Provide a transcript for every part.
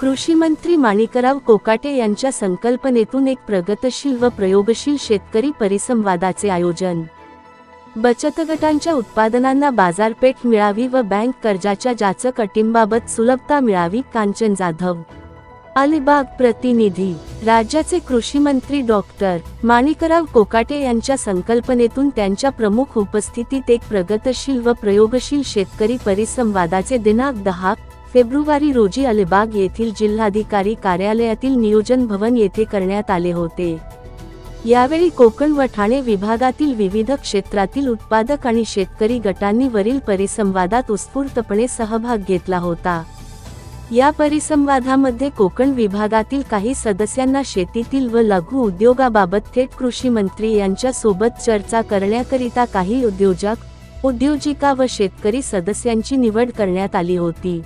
कृषी मंत्री माणिकराव कोकाटे यांच्या संकल्पनेतून एक प्रगतशील व प्रयोगशील शेतकरी परिसंवादाचे आयोजन. बचत गटांच्या उत्पादनांना बाजारपेठ मिळावी व बँक कर्जाच्या जाचक अटींबाबत सुलभता मिळावी कांचन जाधव. अलिबाग प्रतिनिधी. राज्याचे कृषी मंत्री डॉक्टर माणिकराव कोकाटे यांच्या संकल्पनेतून त्यांच्या प्रमुख उपस्थितीत एक प्रगतशील व प्रयोगशील शेतकरी परिसंवादाचे दिनांक दहा फेब्रुवारी रोजी अलिबाग येथील जिल्हाधिकारी कार्यालयातील नियोजन भवन येथे करण्यात आले होते. यावेळी कोकण व ठाणे विभागातील विविध क्षेत्रातील उत्पादक आणि शेतकरी गटांनी वरील परिसंवादात उत्स्फूर्तपणे सहभाग घेतला होता. या परिसंवादामध्ये कोकण विभागातील काही सदस्यांना शेतीतील व लघु उद्योगाबाबत थेट कृषी मंत्री यांच्यासोबत चर्चा करण्याकरिता काही उद्योजक उद्योजिका व शेतकरी सदस्यांची निवड करण्यात आली होती.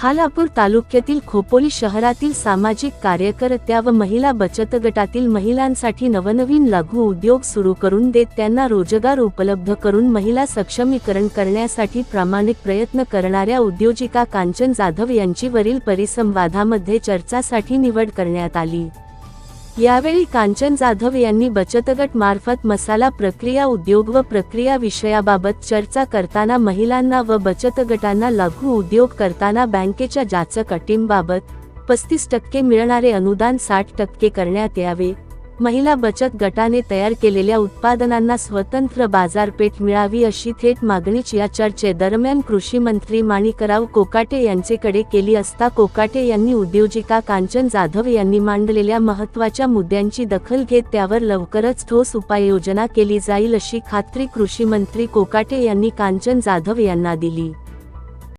खालापूर तालुक्यातील खोपोली शहरातील सामाजिक कार्यकर्त्या व महिला बचत गटातील महिलांसाठी नवनवीन लघु उद्योग सुरू करून देत त्यांना रोजगार उपलब्ध करून महिला सक्षमीकरण करण्यासाठी प्रामाणिक प्रयत्न करणाऱ्या उद्योजिका कांचन जाधव यांची वरील परिसंवादामध्ये चर्चासाठी निवड करण्यात आली. यावेळी कांचन जाधव यांनी बचतगट मार्फत मसाला प्रक्रिया उद्योग व प्रक्रिया विषयाबाबत चर्चा करताना महिलांना व बचत गटांना लघु उद्योग करताना बँकेच्या जाचक अटींबाबत पस्तीस टक्के मिळणारे अनुदान साठ टक्के करण्यात यावे. महिला बचत गटाने तयार केलेल्या उत्पादनांना स्वतंत्र बाजारपेठ मिळावी अशी थेट मागणीच या चर्चेदरम्यान कृषी मंत्री माणिकराव कोकाटे यांचेकडे केली असता कोकाटे यांनी उद्योजिका कांचन जाधव यांनी मांडलेल्या महत्त्वाच्या मुद्द्यांची दखल घेत त्यावर लवकरच ठोस उपाययोजना केली जाईल अशी खात्री कृषी मंत्री कोकाटे यांनी कांचन जाधव यांना दिली.